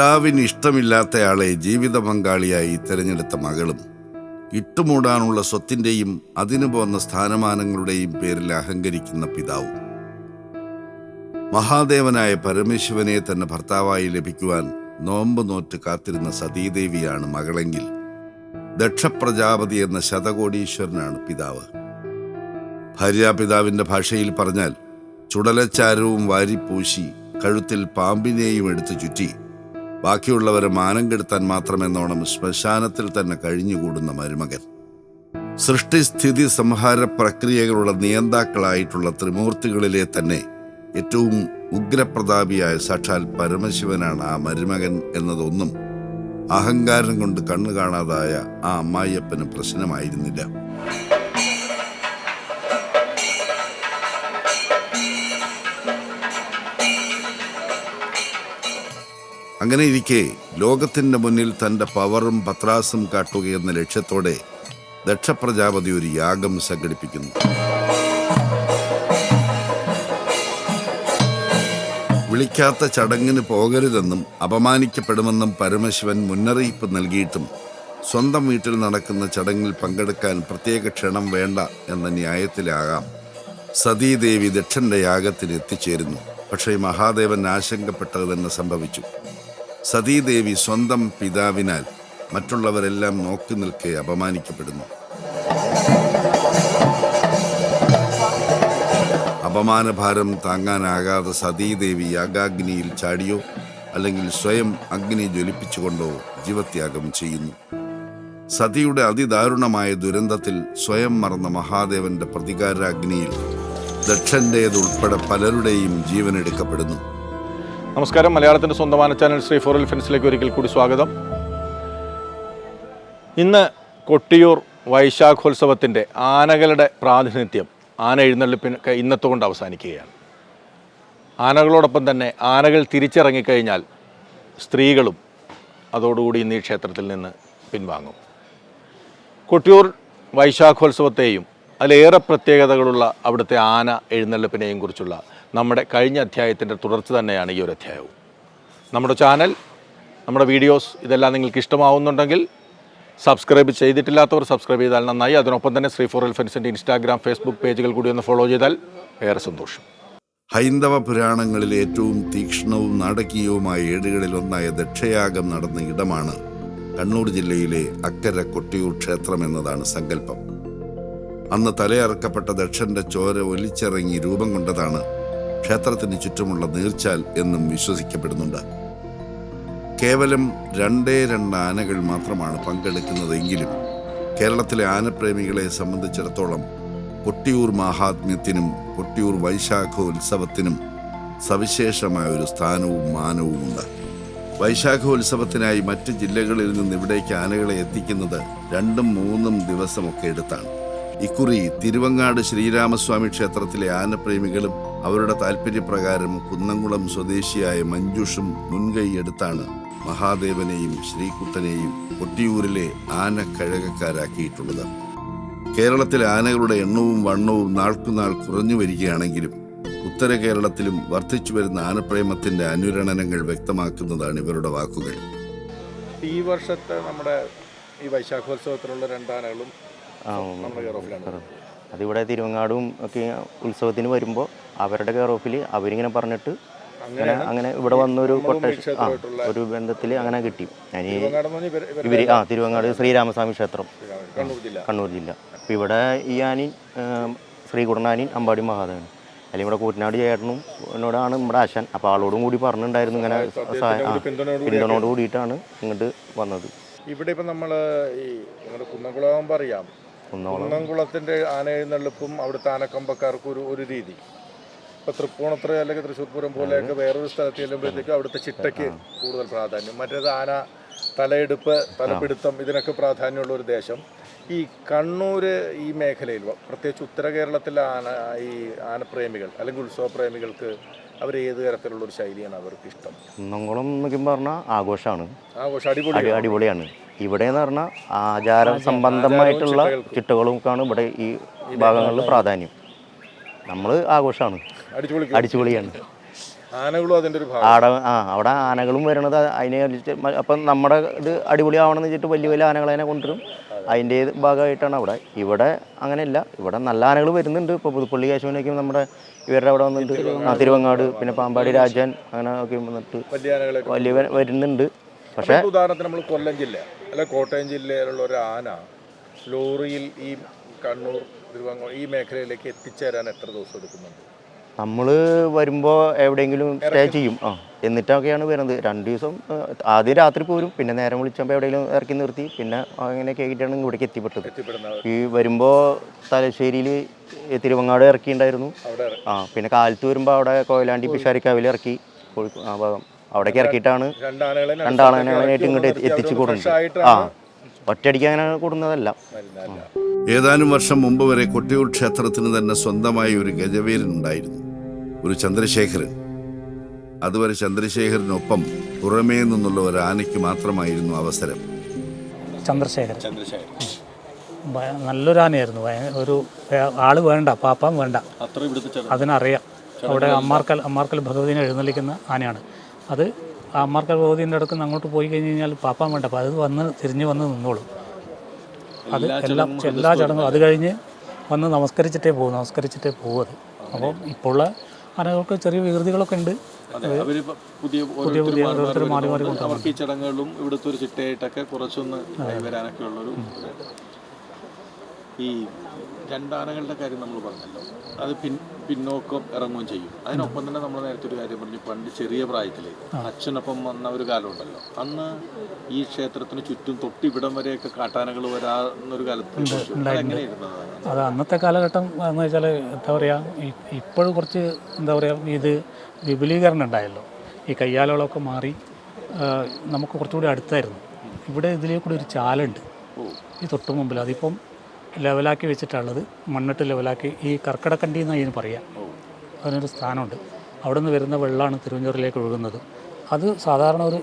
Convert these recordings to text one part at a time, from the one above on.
പിതാവിന് ഇഷ്ടമില്ലാത്തയാളെ ജീവിത പങ്കാളിയായി തിരഞ്ഞെടുത്ത മകളും ഇട്ടുമൂടാനുള്ള സ്വത്തിന്റെയും അതിനു പോന്ന സ്ഥാനമാനങ്ങളുടെയും പേരിൽ അഹങ്കരിക്കുന്ന പിതാവും. മഹാദേവനായ പരമേശ്വരനെ തന്നെ ഭർത്താവായി ലഭിക്കുവാൻ നോമ്പ് നോറ്റ് കാത്തിരുന്ന സതീദേവിയാണ് മകളെങ്കിൽ ദക്ഷപ്രജാപതി എന്ന ശതകോടീശ്വരനാണ് പിതാവ്. ഭാര്യാപിതാവിന്റെ ഭാഷയിൽ പറഞ്ഞാൽ ചുടലച്ചാരവും വാരിപ്പൂശി കഴുത്തിൽ പാമ്പിനെയും എടുത്തു ചുറ്റി ബാക്കിയുള്ളവരെ മാനം കെടുത്താൻ മാത്രമെന്നോണം ശ്മശാനത്തിൽ തന്നെ കഴിഞ്ഞുകൂടുന്ന മരുമകൻ. സൃഷ്ടിസ്ഥിതി സംഹാര പ്രക്രിയകളുടെ നിയന്താക്കളായിട്ടുള്ള ത്രിമൂർത്തികളിലെ തന്നെ ഏറ്റവും ഉഗ്രപ്രതാപിയായ സാക്ഷാൽ പരമശിവനാണ് ആ മരുമകൻ എന്നതൊന്നും അഹങ്കാരം കൊണ്ട് കണ്ണു കാണാതായ ആ അമ്മായിയപ്പന് പ്രശ്നമായിരുന്നില്ല. അങ്ങനെ ഇരിക്കെ ലോകത്തിന്റെ മുന്നിൽ തന്റെ പവറും പത്രാസും കാട്ടുകയെന്ന ലക്ഷ്യത്തോടെ ദക്ഷപ്രജാപതി ഒരു യാഗം സംഘടിപ്പിക്കുന്നു. വിളിക്കാത്ത ചടങ്ങിന് പോകരുതെന്നും അപമാനിക്കപ്പെടുമെന്നും പരമശിവൻ മുന്നറിയിപ്പ് നൽകിയിട്ടും സ്വന്തം വീട്ടിൽ നടക്കുന്ന ചടങ്ങിൽ പങ്കെടുക്കാൻ പ്രത്യേക ക്ഷണം വേണ്ട എന്ന ന്യായത്തിലാകാം. സതീദേവി ദക്ഷന്റെ യാഗത്തിന് എത്തിച്ചേരുന്നു പക്ഷേ മഹാദേവൻ ആശങ്കപ്പെട്ടത് തന്നെ സംഭവിച്ചു. സതീദേവി സ്വന്തം പിതാവിനാൽ മറ്റുള്ളവരെല്ലാം നോക്കി നിൽക്കെ അപമാനിക്കപ്പെടുന്നു. അപമാനഭാരം താങ്ങാനാകാതെ സതീദേവി യാഗാഗ്നിയിൽ ചാടിയോ അല്ലെങ്കിൽ സ്വയം അഗ്നി ജ്വലിപ്പിച്ചുകൊണ്ടോ ജീവത്യാഗം ചെയ്യുന്നു. സതിയുടെ അതിദാരുണമായ ദുരന്തത്തിൽ സ്വയം മറന്ന മഹാദേവന്റെ പ്രതികാരാഗ്നിയിൽ ദക്ഷന്റേതുൾപ്പെടെ പലരുടെയും ജീവനെടുക്കപ്പെടുന്നു നമസ്കാരം. മലയാളത്തിന്റെ സ്വന്തമാന ചാനൽ ശ്രീ ഫോറൽ എലിഫൻസിലേക്ക് ഒരിക്കൽ കൂടി സ്വാഗതം. ഇന്ന് കൊട്ടിയൂർ വൈശാഖോത്സവത്തിന്റെ ആനകളുടെ പ്രാതിനിധ്യം ആന എഴുന്നള്ളിപ്പിന് ക- ഇന്നത്തെ കൊണ്ട് അവസാനിക്കുകയാണ്. ആനകളോടൊപ്പം തന്നെ ആനകൾ തിരിച്ചിറങ്ങിക്കഴിഞ്ഞാൽ സ്ത്രീകളും അതോടുകൂടി ഇന്ന് ഈ ക്ഷേത്രത്തിൽ നിന്ന് പിൻവാങ്ങും. കൊട്ടിയൂർ വൈശാഖോത്സവത്തെയും അതിലേറെ പ്രത്യേകതകളുള്ള അവിടുത്തെ ആന എഴുന്നള്ളിപ്പിനെയും കുറിച്ചുള്ള നമ്മുടെ കഴിഞ്ഞ അധ്യായത്തിന്റെ തുടർച്ച തന്നെയാണ് ഈ ഒരു അധ്യായവും. നമ്മുടെ ചാനൽ നമ്മുടെ വീഡിയോസ് ഇതെല്ലാം നിങ്ങൾക്ക് ഇഷ്ടമാവുന്നുണ്ടെങ്കിൽ സബ്സ്ക്രൈബ് ചെയ്തിട്ടില്ലാത്തവർ സബ്സ്ക്രൈബ് ചെയ്താൽ നന്നായി. അതിനൊപ്പം തന്നെ ശ്രീ ഫോർ എൽഫൻസിന്റെ ഇൻസ്റ്റാഗ്രാം ഫേസ്ബുക്ക് പേജുകൾ കൂടി ഒന്ന് ഫോളോ ചെയ്താൽ ഏറെ സന്തോഷം. ഹൈന്ദവ പുരാണങ്ങളിൽ ഏറ്റവും തീക്ഷ്ണവും നാടകീയവുമായ ഏടുകളിൽ ഒന്നായ ദക്ഷയാഗം നടന്ന ഇടമാണ് കണ്ണൂർ ജില്ലയിലെ അക്കര കൊട്ടിയൂർ ക്ഷേത്രം എന്നതാണ് സങ്കല്പം. അന്ന് തലയറക്കപ്പെട്ട ദക്ഷന്റെ ചോര ഒലിച്ചിറങ്ങി രൂപം കൊണ്ടതാണ് ക്ഷേത്രത്തിന് ചുറ്റുമുള്ള നീർച്ചാൽ എന്നും വിശ്വസിക്കപ്പെടുന്നുണ്ട്. കേവലം രണ്ടേ രണ്ട് ആനകൾ മാത്രമാണ് പങ്കെടുക്കുന്നതെങ്കിലും കേരളത്തിലെ ആനപ്രേമികളെ സംബന്ധിച്ചിടത്തോളം കൊട്ടിയൂർ മാഹാത്മ്യത്തിനും കൊട്ടിയൂർ വൈശാഖോത്സവത്തിനും സവിശേഷമായ ഒരു സ്ഥാനവും മാനവുമുണ്ട്. വൈശാഖോത്സവത്തിനായി മറ്റ് ജില്ലകളിൽ നിന്ന് ഇവിടേക്ക് ആനകളെ എത്തിക്കുന്നത് രണ്ടും മൂന്നും ദിവസമൊക്കെ എടുത്താണ്. ഇക്കുറി തിരുവങ്ങാട് ശ്രീരാമസ്വാമി ക്ഷേത്രത്തിലെ ആനപ്രേമികളും അവരുടെ താല്പര്യപ്രകാരം കുന്നംകുളം സ്വദേശിയായ മഞ്ജുഷും മുൻകൈയെടുത്താണ് മഹാദേവനെയും ശ്രീകുത്തനെയും കൊട്ടിയൂരിലെ ആന കഴകക്കാരാക്കിയിട്ടുള്ളത് കേരളത്തിലെ ആനകളുടെ എണ്ണവും വണ്ണവും നാൾക്കുനാൾ കുറഞ്ഞു വരികയാണെങ്കിലും ഉത്തര കേരളത്തിലും വർദ്ധിച്ചു വരുന്ന ആനപ്രേമത്തിന്റെ അനുരണനങ്ങൾ വ്യക്തമാക്കുന്നതാണ് ഇവരുടെ വാക്കുകൾ. ഈ വർഷത്തെ നമ്മുടെ ഈ വൈശാഖോത്സവത്തിലുള്ള രണ്ടാനകളും നമ്മുടെ കെയർ ഓഫിലാണ് അതിവിടെ തിരുവങ്ങാടും ഒക്കെ ഉത്സവത്തിന് വരുമ്പോൾ അവരുടെ കെയർ ഓഫിൽ അവരിങ്ങനെ പറഞ്ഞിട്ട് അങ്ങനെ അങ്ങനെ ഇവിടെ വന്നൊരു കൊട്ടേഷൻ ആ ഒരു ബന്ധത്തിൽ അങ്ങനെ കിട്ടി. ഞാൻ ഇവർ ആ തിരുവങ്ങാട് ശ്രീരാമസ്വാമി ക്ഷേത്രം. കണ്ണൂർ ജില്ല. അപ്പോൾ ഇവിടെ ഈ ആനി ശ്രീ കുടനാനി അമ്പാടി മഹാദേവൻ. അല്ലെങ്കിൽ ഇവിടെ കൂറ്റനാട് ചേട്ടനും എന്നോടാണ് നമ്മുടെ ആശാൻ. അപ്പോൾ ആളോടും കൂടി പറഞ്ഞിട്ടുണ്ടായിരുന്നു ഇങ്ങനെ പിന്തുണയോട് കൂടിയിട്ടാണ് ഇങ്ങോട്ട് വന്നത്. ഇവിടെ ഇപ്പം നമ്മൾ ഈ നമ്മുടെ കുന്നംകുളം അറിയാം. കുന്നോളം കുന്നംകുളത്തിന്റെ ആന എഴുന്നള്ളിപ്പും അവിടുത്തെ ആനക്കമ്പക്കാർക്ക് ഒരു ഒരു രീതി. ഇപ്പൊ തൃപ്പൂണിത്തുറ അല്ലെങ്കിൽ തൃശ്ശൂർ പൂരം പോലെയൊക്കെ വേറൊരു സ്ഥലത്ത് ചെല്ലുമ്പോഴത്തേക്കും അവിടുത്തെ ചിട്ടയ്ക്ക് കൂടുതൽ പ്രാധാന്യം. മറ്റേത് ആന തലയെടുപ്പ് തലപിടുത്തം ഇതിനൊക്കെ പ്രാധാന്യമുള്ള ഒരു ദേശം. ഈ കണ്ണൂർ ഈ മേഖലയിൽ പ്രത്യേകിച്ച് ഉത്തര കേരളത്തിലെ ആന ഈ ആനപ്രേമികൾ അല്ലെങ്കിൽ ഉത്സവപ്രേമികൾക്ക് അവർ ഏത് തരത്തിലുള്ള ഒരു ശൈലിയാണ് അവർക്ക് ഇഷ്ടം കുന്നംകുളം എന്നൊക്കെ പറഞ്ഞാൽ ആഘോഷമാണ് ആഘോഷം അടിപൊളി അടി അടിപൊളിയാണ്. ഇവിടെ എന്ന് പറഞ്ഞാൽ ആചാര സംബന്ധമായിട്ടുള്ള ചിട്ടകൾക്കാണ് ഇവിടെ ഈ ഭാഗങ്ങളിൽ പ്രാധാന്യം. നമ്മൾ ആഘോഷമാണ് അടിച്ചുപൊളി അടിച്ചുപൊളിയാണ്. ആനകളും അതിന്റെ ഒരു ഭാഗം. ആടെ ആ അവിടെ ആനകളും വരണത് അതിനെ അപ്പം നമ്മുടെ ഇത് അടിപൊളിയാവണമെന്ന് വെച്ചിട്ട് വലിയ വലിയ ആനകളെ തന്നെ കൊണ്ടുവരും. അതിന്റെ ഭാഗമായിട്ടാണ് അവിടെ. ഇവിടെ അങ്ങനെയല്ല. ഇവിടെ നല്ല ആനകൾ വരുന്നുണ്ട്. ഇപ്പോൾ പുതുപ്പള്ളി കേശവനൊക്കെ നമ്മുടെ ഇവരുടെ അവിടെ വന്നിട്ട് ആ തിരുവങ്ങാട് പിന്നെ പാമ്പാടി രാജൻ അങ്ങനെ ഒക്കെ വന്നിട്ട് വലിയ വരുന്നുണ്ട്. പക്ഷേ ഉദാഹരണത്തിന് നമ്മൾ കൊല്ലം ജില്ല. അല്ലെ കോട്ടയം ജില്ലയിലുള്ള ഒരു ആന ലോറിയിൽ ഈ കണ്ണൂർ തിരുവങ്ങോ ഈ മേഖലയിലേക്ക് എത്തിച്ചേരാൻ എത്ര ദിവസം എടുക്കുന്നുണ്ട്? നമ്മൾ വരുമ്പോൾ എവിടെയെങ്കിലും സ്റ്റേ ചെയ്യും. ആ എന്നിട്ടൊക്കെയാണ് വരുന്നത്. രണ്ട് ദിവസം ആദ്യം രാത്രി പോരും. പിന്നെ നേരം വിളിച്ചപ്പോൾ എവിടെയെങ്കിലും ഇറക്കി നിർത്തി. പിന്നെ അങ്ങനെ ആയിട്ടാണ് ഇവിടേക്ക് എത്തിപ്പെട്ടത്. ഈ വരുമ്പോൾ തലശ്ശേരിയിൽ തിരുവങ്ങാട് ഇറക്കിയിട്ടുണ്ടായിരുന്നു ആ പിന്നെ കാലത്ത് വരുമ്പോൾ അവിടെ കോയിലാണ്ടി പിഷാരിക്കാവിൽ ഇറക്കി. കോഴിക്കോ ആ ഭാഗം. അവിടേക്ക് ഇറക്കിയിട്ടാണ് രണ്ടാനകളെ രണ്ടാളായിട്ട് ഇങ്ങോട്ട് എത്തിച്ചു കൊടുക്കുന്നത്. ആ ഒറ്റയടിക്ക് അങ്ങനെ കൊടുക്കുന്നതല്ല ഏതാനും വർഷം മുമ്പ് വരെ കൊട്ടിയൂർ ക്ഷേത്രത്തിന് തന്നെ സ്വന്തമായി ഒരു ഗജവീരൻ ഉണ്ടായിരുന്നു ഒരു ചന്ദ്രശേഖരൻ. അതുവരെ ചന്ദ്രശേഖരനൊപ്പം പുറമേ നിന്നുള്ള ഒരു ആനയ്ക്ക് മാത്രമായിരുന്നു അവസരം. ചന്ദ്രശേഖരൻ. നല്ലൊരു ആനയായിരുന്നു. ഒരു ആൾ വേണ്ട പാപ്പാൻ വേണ്ട. അതിനറിയാം. അവിടെ അമ്മാർക്കൽ അമ്മാർക്കൽ ഭഗവതിനെ എഴുന്നള്ളിക്കുന്ന ആനയാണ്. അത് ആ ബോധ്യന്റെ അടുക്ക് അടുത്ത് അങ്ങോട്ട് പോയി കഴിഞ്ഞ് കഴിഞ്ഞാൽ പാപ്പാൻ വേണ്ട. അപ്പോൾ അത് വന്ന് തിരിഞ്ഞ് വന്ന് നിന്നോളും. അത് എല്ലാം എല്ലാ ചടങ്ങും അത് കഴിഞ്ഞ് വന്ന് നമസ്കരിച്ചിട്ടേ പോകും നമസ്കരിച്ചിട്ടേ പോകും അത്. അപ്പോൾ ഇപ്പോഴുള്ള ആനകൾക്ക് ചെറിയ വികൃതികളൊക്കെ ഉണ്ട്. പുതിയ പുതിയ മാറി മാറി കൊണ്ടുപോകും അവർക്ക് ഈ ചടങ്ങുകളും ഇവിടുത്തെ ഒരു ചിട്ടയായിട്ടൊക്കെ കുറച്ചൊന്ന് വരാനൊക്കെ ഉള്ളൊരു ഈ രണ്ടാനകളുടെ കാര്യം നമ്മൾ പറഞ്ഞല്ലോ. അത് പിൻ പിന്നോക്കം ഇറങ്ങുകയും ചെയ്യും. അതിനൊപ്പം തന്നെ നമ്മൾ നേരത്തെ ഒരു കാര്യം പറഞ്ഞു പണ്ട് ചെറിയ പ്രായത്തിൽ അച്ഛനൊപ്പം വന്ന ഒരു കാലമുണ്ടല്ലോ അന്ന് ഈ ക്ഷേത്രത്തിന് ചുറ്റും തൊട്ടിവിടം വരെയൊക്കെ കാട്ടാനകൾ വരാന്നൊരു കാലത്ത് അത് അന്നത്തെ കാലഘട്ടം എന്ന് വെച്ചാൽ എന്താ പറയുക ഇപ്പോഴും കുറച്ച് എന്താ പറയുക ഇത് വിപുലീകരണം ഉണ്ടായല്ലോ. ഈ കയ്യാലകളൊക്കെ മാറി നമുക്ക് കുറച്ചുകൂടി അടുത്തായിരുന്നു. ഇവിടെ ഇതിലേക്കൂടി ഒരു ചാലുണ്ട്. ഈ തൊട്ട് മുമ്പിൽ അതിപ്പം ലെവലാക്കി വെച്ചിട്ടുള്ളത് മണ്ണിട്ട് ലെവലാക്കി ഈ കർക്കിടക്കണ്ടി എന്നാണ് അതിന് പറയാം അതിനൊരു സ്ഥാനമുണ്ട്. അവിടെ നിന്ന് വരുന്ന വെള്ളമാണ് തിരുവഞ്ചൂരിലേക്ക് ഒഴുകുന്നത്. അത് സാധാരണ ഒരു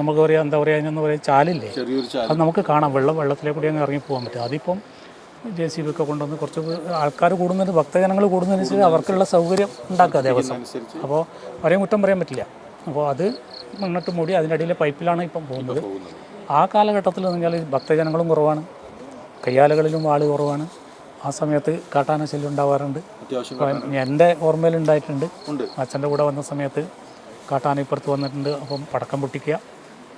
നമുക്ക് പറയാം എന്താ പറയുക അതിനെന്ന് പറയാം ചാലില്ലേ? അത് നമുക്ക് കാണാം. വെള്ളം വെള്ളത്തിലേക്ക് കൂടി അങ്ങ് ഇറങ്ങി പോകാൻ പറ്റും. അതിപ്പം ജെ സി ബി ഒക്കെ കൊണ്ടുവന്ന് കുറച്ച് ആൾക്കാർ കൂടുന്നതിന് ഭക്തജനങ്ങൾ കൂടുന്നതിനനുസരിച്ച് അവർക്കുള്ള സൗകര്യം ഉണ്ടാക്കുക ദേവസ്വം അപ്പോൾ ഒരേ കുറ്റം പറയാൻ പറ്റില്ല. അപ്പോൾ അത് മണ്ണിട്ട് മൂടി അതിന്റെ അടിയിലെ പൈപ്പിലാണ് ഇപ്പം പോകുന്നത്. ആ കാലഘട്ടത്തിൽ നിങ്ങൾ ഭക്തജനങ്ങളും കുറവാണ്. കയ്യാലകളിലും ആൾ കുറവാണ്. ആ സമയത്ത് കാട്ടാന ശല്യം ഉണ്ടാവാറുണ്ട്. എന്റെ ഓർമ്മയിൽ ഉണ്ടായിട്ടുണ്ട്. ഉണ്ട്. അച്ഛന്റെ കൂടെ വന്ന സമയത്ത് കാട്ടാന ഇപ്പുറത്ത് വന്നിട്ടുണ്ട്. അപ്പം പടക്കം പൊട്ടിക്കുക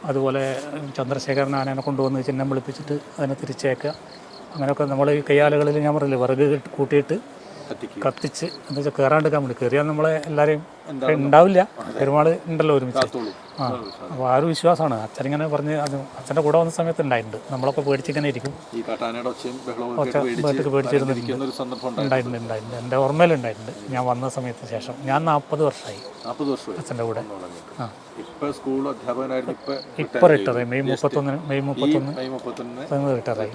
അതുപോലെ ചന്ദ്രശേഖരൻ ആനേനെ കൊണ്ടുവന്ന് ചിഹ്നം വിളിപ്പിച്ചിട്ട് അതിനെ തിരിച്ചേക്കുക അങ്ങനെയൊക്കെ നമ്മൾ ഈ കയ്യാലകളിൽ ഞാൻ പറഞ്ഞില്ലേ വിറക് കൂട്ടിയിട്ട് കത്തിച്ച് എന്താ വെച്ചാൽ കയറാണ്ടിരിക്കാൻ വേണ്ടി കയറിയാൽ നമ്മളെ എല്ലാവരെയും ഉണ്ടാവില്ല. പെരുമാൾ ഉണ്ടല്ലോ ഒരുമിച്ച്. ആ. അപ്പോൾ ആ ഒരു വിശ്വാസമാണ്. അച്ഛൻ ഇങ്ങനെ പറഞ്ഞ് അത് അച്ഛന്റെ കൂടെ വന്ന സമയത്ത് ഉണ്ടായിട്ടുണ്ട്. നമ്മളൊക്കെ പേടിച്ചിങ്ങനെ ഇരിക്കും. ഒച്ച വീട്ടിൽ പേടിച്ചിരുന്നിട്ടുണ്ട് ഉണ്ടായിട്ടുണ്ട്. ഉണ്ടായിട്ടുണ്ട് എന്റെ ഓർമ്മയിലുണ്ടായിട്ടുണ്ട് ഞാൻ വന്ന സമയത്ത് ശേഷം. ഞാൻ നാൽപ്പത് വർഷമായി അച്ഛന്റെ കൂടെ. ആ. ഇപ്പൊ റിട്ടയർ മെയ് മുപ്പത്തൊന്നിന് മെയ് മുപ്പത്തൊന്ന് റിട്ടയറായി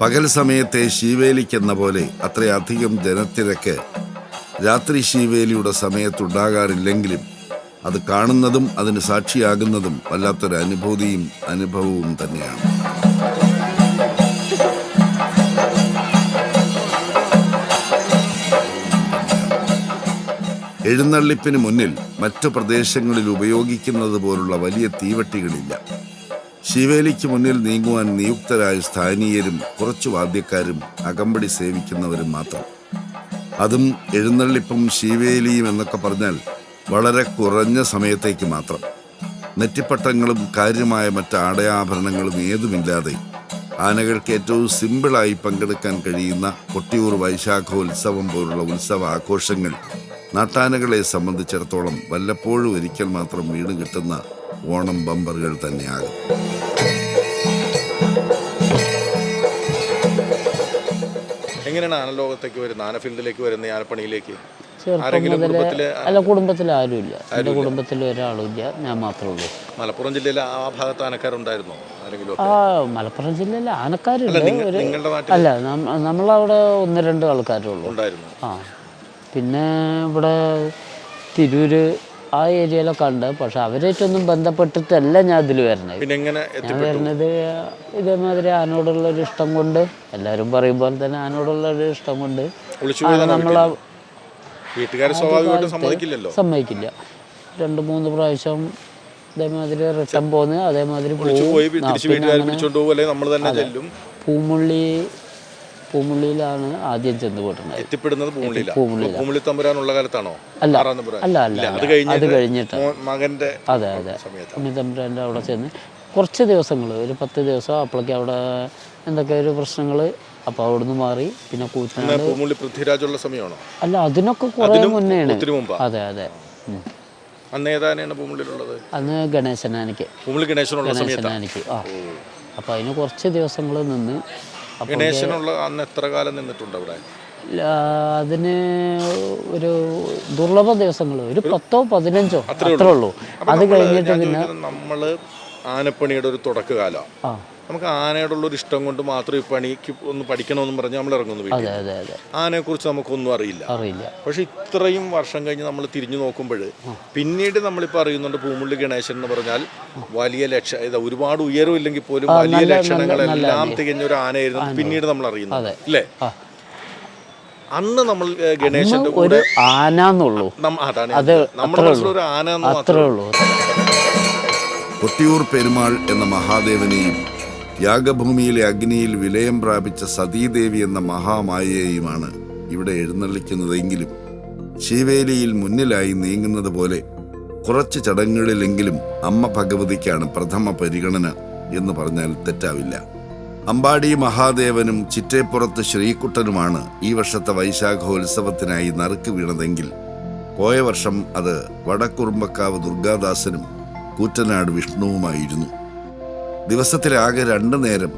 പകൽ സമയത്തെ ശീവേലിക്കെന്ന പോലെ അത്രയധികം ജനത്തിരക്ക് രാത്രി ശീവേലിയുടെ സമയത്തുണ്ടാകാറില്ലെങ്കിലും അത് കാണുന്നതും അതിന് സാക്ഷിയാകുന്നതും വല്ലാത്തൊരു അനുഭൂതിയും അനുഭവവും തന്നെയാണ്. എഴുന്നള്ളിപ്പിന് മുന്നിൽ മറ്റു പ്രദേശങ്ങളിൽ ഉപയോഗിക്കുന്നത് പോലുള്ള വലിയ തീവട്ടികളില്ല. ശിവേലിക്ക് മുന്നിൽ നീങ്ങുവാൻ നിയുക്തരായ സ്ഥാനീയരും കുറച്ചു വാദ്യക്കാരും അകമ്പടി സേവിക്കുന്നവരും മാത്രം. അതും എഴുന്നള്ളിപ്പും ശിവേലിയും എന്നൊക്കെ പറഞ്ഞാൽ വളരെ കുറഞ്ഞ സമയത്തേക്ക് മാത്രം. നെറ്റിപ്പട്ടങ്ങളും കാര്യമായ മറ്റ് ആടയാഭരണങ്ങളും ഏതുമില്ലാതെ ആനകൾക്ക് ഏറ്റവും സിമ്പിളായി പങ്കെടുക്കാൻ കഴിയുന്ന കൊട്ടിയൂർ വൈശാഖോത്സവം പോലുള്ള ഉത്സവ ആഘോഷങ്ങൾ നാട്ടാനകളെ സംബന്ധിച്ചിടത്തോളം വല്ലപ്പോഴും ഒരിക്കൽ മാത്രം വീട് കിട്ടുന്ന ഓണം ബമ്പറുകൾ തന്നെയാകും. എങ്ങനെയാണ് ആനലോകത്തേക്ക് വരുന്നത്? ആനഫീൽഡിലേക്ക് വരുന്ന ആനപ്പണിയിലേക്ക്? കുടുംബത്തിലെ അല്ല കുടുംബത്തിൽ ആരുമില്ല. എന്റെ കുടുംബത്തിൽ ഒരാളുമില്ല ഞാൻ മാത്രമേ ഉള്ളൂ. മലപ്പുറം ജില്ലയിലെ ആ ഭാഗത്ത് ആനക്കാരുണ്ടായിരുന്നോ? ആരെങ്കിലും ആ മലപ്പുറം ജില്ലയിൽ ആനക്കാരുണ്ട്. അല്ല നമ്മ- നമ്മളവിടെ ഒന്ന് രണ്ട് ആൾക്കാരേ ഉള്ളൂ. ഉണ്ടായിരുന്നു. ആ. പിന്നെ ഇവിടെ തിരൂര് ആ ഏരിയയിലൊക്കെ ഉണ്ട്. പക്ഷെ അവരായിട്ടൊന്നും ബന്ധപ്പെട്ടിട്ടല്ല ഞാൻ ഇതിൽ വരുന്നത്. പിന്നെ എങ്ങനെ ഞാൻ വരുന്നത് ഇതേമാതിരി ആനോടുള്ള ഒരു ഇഷ്ടം കൊണ്ട്. എല്ലാവരും പറയും പോലെ തന്നെ ആനോടുള്ള ഒരു ഇഷ്ടം കൊണ്ട്. നമ്മളെ വീട്ടുകാർ സ്വാഭാവികമായിട്ടും സമ്മതിക്കില്ലല്ലോ. സമ്മതിക്കില്ല. രണ്ട് മൂന്ന് പ്രാവശ്യം അതേമാതിരി റിട്ടേൺ പോന്ന് അതേമാതിരി പൂമുള്ളി പൂമുള്ളിയിലാണ് ആദ്യം ചെന്ന് പോയിട്ടുണ്ടായിരുന്നത് എത്തിപ്പെടുന്നത് പൂമുള്ളി തമ്പുരാനുള്ള കാലത്താണോ? അല്ല അല്ല അല്ല അത് കഴിഞ്ഞിട്ട് മകന്റെ അതെ അതെ. ഉണ്ണി തമ്പുരാന്റെ അവിടെ ചെന്ന് കുറച്ച് ദിവസങ്ങൾ ഒരു പത്ത് ദിവസം അപ്പോഴേക്കും അവിടെ എന്തൊക്കെ ഒരു പ്രശ്നങ്ങൾ അപ്പോൾ അവിടുന്ന് മാറി. പിന്നെ കൂറ്റനാട് പൂമുള്ളി പൃഥ്വിരാജുള്ള സമയമാണോ? അല്ല അതിനൊക്കെ കുറേ മുന്നെയാണ്. മുമ്പാ? അതെ അതെ. അന്ന് ഏതാനാണ് പൂമുള്ളിലുള്ളത് അന്ന് ഗണേശനാനിക്ക്. പൂമുള്ളി ഗണേശനുള്ള ഗണേശനാനിക്ക്. ആ. അപ്പോൾ അതിന് കുറച്ച് ദിവസങ്ങൾ നിന്ന് ഗണേശനുള്ള അന്ന് എത്ര കാലം നിന്നിട്ടുണ്ട് അവിടെ? അതിന് ഒരു ദുർലഭ ദിവസങ്ങൾ ഒരു പത്തോ പതിനഞ്ചോ അത്രേ ഉള്ളൂ. അത് കഴിഞ്ഞിട്ട് പിന്നെ നമ്മൾ ആനപ്പണിയുടെ ഒരു തുടക്കകാലം. നമുക്ക് ആനയോടുള്ള ഒരു ഇഷ്ടം കൊണ്ട് മാത്രം ഈ പണിക്ക് ഒന്ന് പഠിക്കണമെന്ന് പറഞ്ഞ് നമ്മൾ ഇറങ്ങുന്നു വീട്ടിൽ. അതെ അതെ ആനയെ നമുക്കൊന്നും അറിയില്ല. അറിയില്ല. പക്ഷെ ഇത്രയും വർഷം കഴിഞ്ഞ് നമ്മൾ തിരിഞ്ഞു നോക്കുമ്പോൾ പിന്നീട് നമ്മളിപ്പോൾ അറിയുന്നുണ്ട് പൂമുള്ളി ഗണേശൻ എന്ന് പറഞ്ഞാൽ വലിയ ലക്ഷ ഇത് ഒരുപാട് ഉയരമില്ലെങ്കിൽ പോലും വലിയ ലക്ഷണങ്ങളെല്ലാം തികഞ്ഞ ഒരു ആനയായിരുന്നു പിന്നീട് നമ്മൾ അറിയുന്നത്. അതെ. അല്ലേ അന്ന് നമ്മൾ ഗണേശന്റെ ഒരു കൂടെ ആനാന്നുള്ളൂ നം- അതാണ്. അത് നമ്മുടെ മനസ്സിലൊരു ആന എന്ന് അത്രേ മാത്രമേ ഉള്ളൂ. കൊട്ടിയൂർ പെരുമാൾ എന്ന മഹാദേവനെയും യാഗഭൂമിയിലെ അഗ്നിയിൽ വിലയം പ്രാപിച്ച സതീദേവി എന്ന മഹാമായയെയുമാണ് ഇവിടെ എഴുന്നള്ളിക്കുന്നതെങ്കിലും ശിവേലിയിൽ മുന്നിലായി നീങ്ങുന്നത് പോലെ കുറച്ച് ചടങ്ങുകളിലെങ്കിലും അമ്മ ഭഗവതിക്കാണ് പ്രഥമ പരിഗണന എന്ന് പറഞ്ഞാൽ തെറ്റാവില്ല. അമ്പാടി മഹാദേവനും ചിറ്റേപ്പുറത്ത് ശ്രീകുട്ടനുമാണ് ഈ വർഷത്തെ വൈശാഖോത്സവത്തിനായി നറുക്ക് വീണതെങ്കിൽ പോയ വർഷം അത് വടക്കുറുമ്പക്കാവ് ദുർഗാദാസനും കൂറ്റനാട് വിഷ്ണുവുമായിരുന്നു. ദിവസത്തിലാകെ രണ്ടു നേരം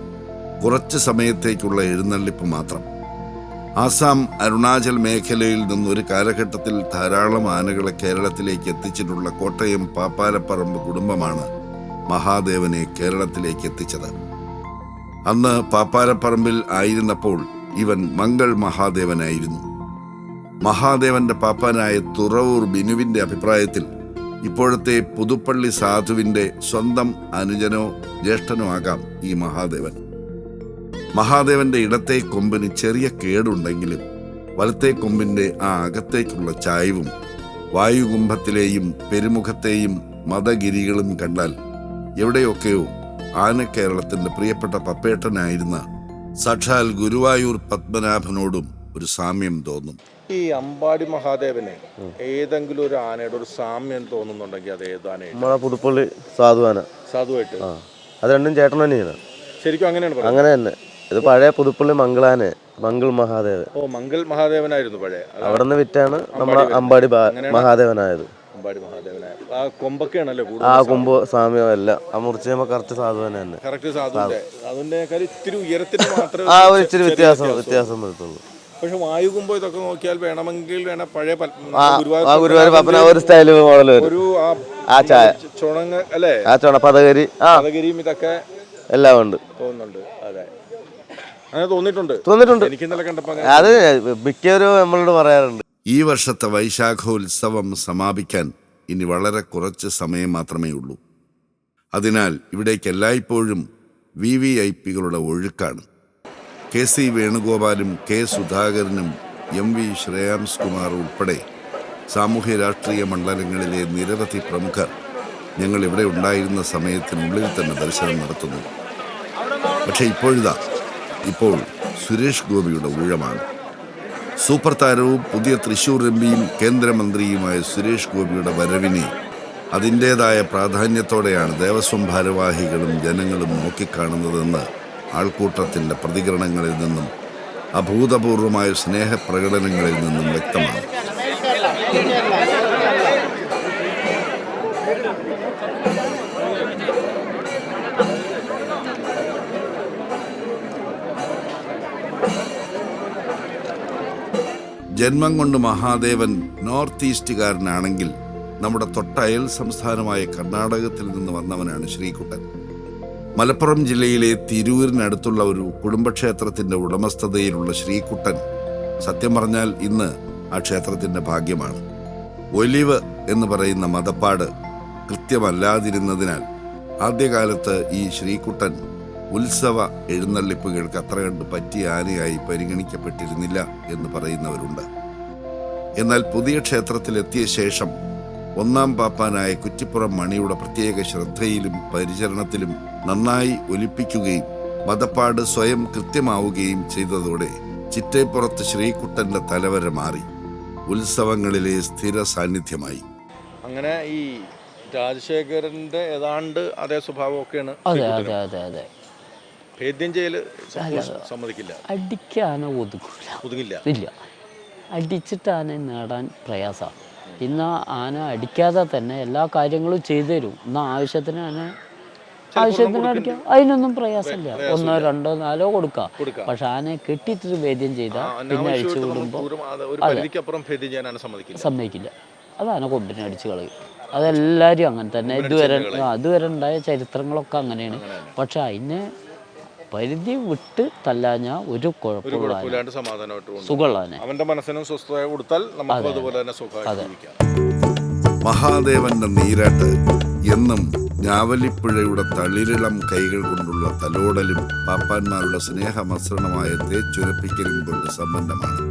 കുറച്ച് സമയത്തേക്കുള്ള എഴുന്നള്ളിപ്പ് മാത്രം. ആസാം അരുണാചൽ മേഖലയിൽ നിന്നൊരു കാലഘട്ടത്തിൽ ധാരാളം ആനകളെ കേരളത്തിലേക്ക് എത്തിച്ചിട്ടുള്ള കോട്ടയം പാപ്പാലപ്പറമ്പ് കുടുംബമാണ് മഹാദേവനെ കേരളത്തിലേക്ക് എത്തിച്ചത്. അന്ന് പാപ്പാലപ്പറമ്പിൽ ആയിരുന്നപ്പോൾ ഇവൻ മംഗൾ മഹാദേവനായിരുന്നു. മഹാദേവന്റെ പാപ്പാനായ തുറവൂർ ബിനുവിന്റെ അഭിപ്രായത്തിൽ ഇപ്പോഴത്തെ പുതുപ്പള്ളി സാധുവിന്റെ സ്വന്തം അനുജനോ ജ്യേഷ്ഠനോ ആകാം ഈ മഹാദേവൻ. മഹാദേവന്റെ ഇടത്തെ കൊമ്പിന് ചെറിയ കേടുണ്ടെങ്കിലും വലത്തെ കൊമ്പിന്റെ ആ അകത്തേക്കുള്ള ചായവും വായുകുംഭത്തിലെയും പെരുമുഖത്തെയും മതഗിരികളും കണ്ടാൽ എവിടെയൊക്കെയോ കേരളത്തിന്റെ പ്രിയപ്പെട്ട പപ്പേട്ടനായിരുന്ന സാക്ഷാൽ ഗുരുവായൂർ പത്മനാഭനോടും ഒരു സാമ്യം തോന്നും. ഈ അമ്പാടി മഹാദേവനെ ഏതെങ്കിലും ഒരു ആനയുടെ ഒരു സാമ്യം തോന്നുന്നുണ്ടെങ്കിൽ അത് ഏതാനെ ആനയാണ് നമ്മളെ പുതുപ്പള്ളി സാധുവാന സാധുവായിട്ട് അത് രണ്ടും ചേട്ടൻ തന്നെയാണ്. ശരിക്കും അങ്ങനെയാണ് അങ്ങനെ തന്നെ. ഇത് പഴയ പുതുപ്പള്ളി മംഗളാനെ മംഗൾ മഹാദേവൻ. ഓ മംഗൾ മഹാദേവനായിരുന്നു പഴയ. അവിടെ നിന്ന് വിറ്റാണ് നമ്മുടെ അമ്പാടി മഹാദേവനായത്. അമ്പാടി മഹാദേവനായ ആ കൊമ്പൊക്കെയാണല്ലോ ആ കൂടുതൽ കുമ്പ് സാമ്യം ആ കറക്റ്റ് സാധുവാന തന്നെ കറക്റ്റ് അതിന്റെ ഇത്തിരി ഉയരത്തിന് മാത്രമേ ആ ഒരു ഇച്ചിരി വ്യത്യാസം വ്യത്യാസം വരത്തുള്ളൂ. പക്ഷെ വായുകുമ്പോ ഇതൊക്കെ നോക്കിയാൽ വേണമെങ്കിൽ വേണ പഴയ ആ ഗുരുവായൂർ ആ പപ്പന ഒരു സ്റ്റൈൽ മോഡൽ ഒരു ആ ചായ ചുണങ്ങ് അല്ലേ? ആ ചുണ പതകരി ആ. പദഗിരിയും ഇതൊക്കെ എല്ലാം ഉണ്ട്. തോന്നുന്നുണ്ട്. അതെ. അങ്ങനെ തോന്നിയിട്ടുണ്ട്. എനിക്ക് ഇന്നലെ കണ്ടപ്പോ അത് മിക്കവരും നമ്മളോട് പറയാറുണ്ട്. ഈ വർഷത്തെ വൈശാഖോത്സവം സമാപിക്കാൻ ഇനി വളരെ കുറച്ച് സമയം മാത്രമേ ഉള്ളൂ. അതിനാൽ ഇവിടേക്ക് എല്ലായ്പ്പോഴും വി വി ഐ പികളുടെ ഒഴുക്കാണ്. കെ സി വേണുഗോപാലും കെ സുധാകരനും എം വി ശ്രേയാംസ് കുമാർ ഉൾപ്പെടെ സാമൂഹ്യ രാഷ്ട്രീയ മണ്ഡലങ്ങളിലെ നിരവധി പ്രമുഖർ ഞങ്ങൾ ഇവിടെ ഉണ്ടായിരുന്ന സമയത്തിനുള്ളിൽ തന്നെ ദർശനം നടത്തുന്നു. പക്ഷേ ഇപ്പോഴിതാ ഇപ്പോൾ സുരേഷ് ഗോപിയുടെ ഊഴമാണ്. സൂപ്പർ താരവും പുതിയ തൃശൂർ എം പിയും കേന്ദ്രമന്ത്രിയുമായ സുരേഷ് ഗോപിയുടെ വരവിനെ അതിന്റേതായ പ്രാധാന്യത്തോടെയാണ് ദേവസ്വം ഭാരവാഹികളും ജനങ്ങളും നോക്കിക്കാണുന്നതെന്ന് ആൾക്കൂട്ടത്തിന്റെ പ്രതികരണങ്ങളിൽ നിന്നും അഭൂതപൂർവമായ സ്നേഹപ്രകടനങ്ങളിൽ നിന്നും വ്യക്തമാണ്. ജന്മം കൊണ്ട് മഹാദേവൻ നോർത്ത് ഈസ്റ്റുകാരനാണെങ്കിൽ നമ്മുടെ തൊട്ടയൽ സംസ്ഥാനമായ കർണാടകത്തിൽ നിന്ന് വന്നവനാണ് ശ്രീകുട്ടൻ. മലപ്പുറം ജില്ലയിലെ തിരൂരിനടുത്തുള്ള ഒരു കുടുംബക്ഷേത്രത്തിന്റെ ഉടമസ്ഥതയിലുള്ള ശ്രീകുട്ടൻ സത്യം പറഞ്ഞാൽ ഇന്ന് ആ ക്ഷേത്രത്തിന്റെ ഭാഗ്യമാണ്. ഒലിവ് എന്ന് പറയുന്ന മതപ്പാട് കൃത്യമല്ലാതിരുന്നതിനാൽ ആദ്യകാലത്ത് ഈ ശ്രീകുട്ടൻ ഉത്സവ എഴുന്നള്ളിപ്പുകൾക്ക് അത്ര കണ്ട് പറ്റിയ ആനയായി പരിഗണിക്കപ്പെട്ടിരുന്നില്ല എന്ന് പറയുന്നവരുണ്ട്. എന്നാൽ പുതിയ ക്ഷേത്രത്തിലെത്തിയ ശേഷം ഒന്നാം പാപ്പാനായ കുറ്റിപ്പുറം മണിയുടെ പ്രത്യേക ശ്രദ്ധയിലും പരിചരണത്തിലും നന്നായി ഒലിപ്പിക്കുകയും മതപ്പാട് സ്വയം കൃത്യമാവുകയും ചെയ്തതോടെ ചിറ്റേപ്പുറത്ത് ശ്രീകുട്ടന്റെ തലവര മാറി. ഉത്സവങ്ങളിലെ സ്ഥിര സാന്നിധ്യമായി. അങ്ങനെ ഈ രാജശേഖരന്റെ ഏതാണ്ട് അതേ സ്വഭാവമൊക്കെയാണ് അതെ അതെ അതെ അതെ. ഭേദ്യം ചെയ്യൽ സമ്മതിക്കില്ല. അടിക്കാന ഒതുക്കില്ല ഒതുങ്ങില്ല. ഇല്ല. അടിച്ചിട്ടാണ് നേടാൻ പ്രയാസമാണ് ഇന്ന് ആന അടിക്കാതെ തന്നെ എല്ലാ കാര്യങ്ങളും ചെയ്തു തരും. ഇന്ന് ആവശ്യത്തിന് ആന ആവശ്യത്തിന് അടിക്കാം. അതിനൊന്നും പ്രയാസമില്ല. ഒന്നോ രണ്ടോ നാലോ കൊടുക്കാം. പക്ഷെ ആനയെ കെട്ടിയിട്ട് വേദ്യം ചെയ്താൽ പിന്നെ അഴിച്ചു വിടുമ്പോൾ സമ്മതിക്കില്ല. അത് ആന കൊമ്പിനെ അടിച്ചു കളയും. അതെല്ലാവരും അങ്ങനെ തന്നെ. ഇതുവരെ അതുവരെ ഉണ്ടായ ചരിത്രങ്ങളൊക്കെ അങ്ങനെയാണ്. പക്ഷെ അതിനെ പരിധി വിട്ട് തല്ലാഞ്ഞ ഒരു. കുഴപ്പമില്ലാണ്ട് സമാധാനമായിട്ട് അവന്റെ മനസ്സിനും സ്വസ്ഥത കൊടുത്താൽ നമുക്ക് അതുപോലെ തന്നെ സുഖമായിട്ട് ജീവിക്കാം. മഹാദേവന്റെ നീരാട്ട് എന്നും ഞാവലിപ്പുഴയുടെ തളിരിളം കൈകൾ കൊണ്ടുള്ള തലോടലും പാപ്പാന്മാരുടെ സ്നേഹമസൃണമായ തേച്ചുരപ്പിക്കലും കൊണ്ട് സമ്പന്നമാണ്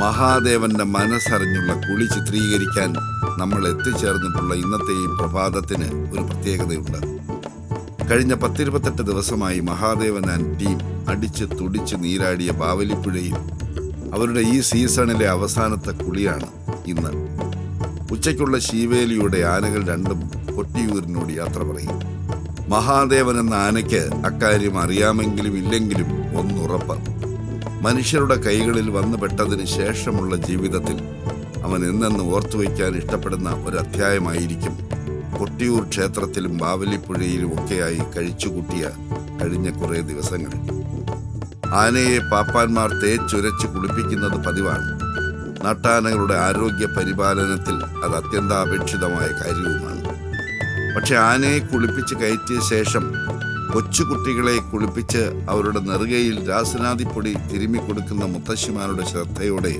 മഹാദേവന്റെ മനസ്സറിഞ്ഞുള്ള കുളി ചിത്രീകരിക്കാൻ നമ്മൾ എത്തിച്ചേർന്നിട്ടുള്ള ഇന്നത്തെ ഈ പ്രഭാതത്തിന് ഒരു പ്രത്യേകതയുണ്ട്. കഴിഞ്ഞ പത്തിരുപത്തെട്ട് ദിവസമായി മഹാദേവൻ ആൻഡ് ടീം അടിച്ച് തുടിച്ച് നീരാടിയ ബാവലിപ്പുഴയിൽ അവരുടെ ഈ സീസണിലെ അവസാനത്തെ കുളിയാണ് ഇന്ന്. ഉച്ചയ്ക്കുള്ള ശീവേലിയുടെ ആനകൾ രണ്ടും കൊട്ടിയൂരിനോട് യാത്ര പറയും. മഹാദേവൻ എന്ന ആനയ്ക്ക് അക്കാര്യം അറിയാമെങ്കിലും ഇല്ലെങ്കിലും ഒന്നുറപ്പ്. മനുഷ്യരുടെ കൈകളിൽ വന്നുപെട്ടതിന് ശേഷമുള്ള ജീവിതത്തിൽ അവൻ എന്നെന്ന് ഓർത്തുവയ്ക്കാൻ ഇഷ്ടപ്പെടുന്ന ഒരു അധ്യായമായിരിക്കും കൊട്ടിയൂർ ക്ഷേത്രത്തിലും ബാവലിപ്പുഴയിലും ഒക്കെയായി കഴിച്ചുകൂട്ടിയ കഴിഞ്ഞ കുറേ ദിവസങ്ങൾ. ആനയെ പാപ്പാന്മാർ തേച്ചുരച്ച് കുളിപ്പിക്കുന്നത് പതിവാണ്. നാട്ടാനകളുടെ ആരോഗ്യ പരിപാലനത്തിൽ അത് അത്യന്താപേക്ഷിതമായ കാര്യവുമാണ്. പക്ഷെ ആനയെ കുളിപ്പിച്ച് കയറ്റിയ ശേഷം കൊച്ചുകുട്ടികളെ കുളിപ്പിച്ച് അവരുടെ നെറുകയിൽ രാസനാദിപ്പൊടി തിരുമ്മി കൊടുക്കുന്ന മുത്തശ്ശിമാരുടെ ശ്രദ്ധയോടെ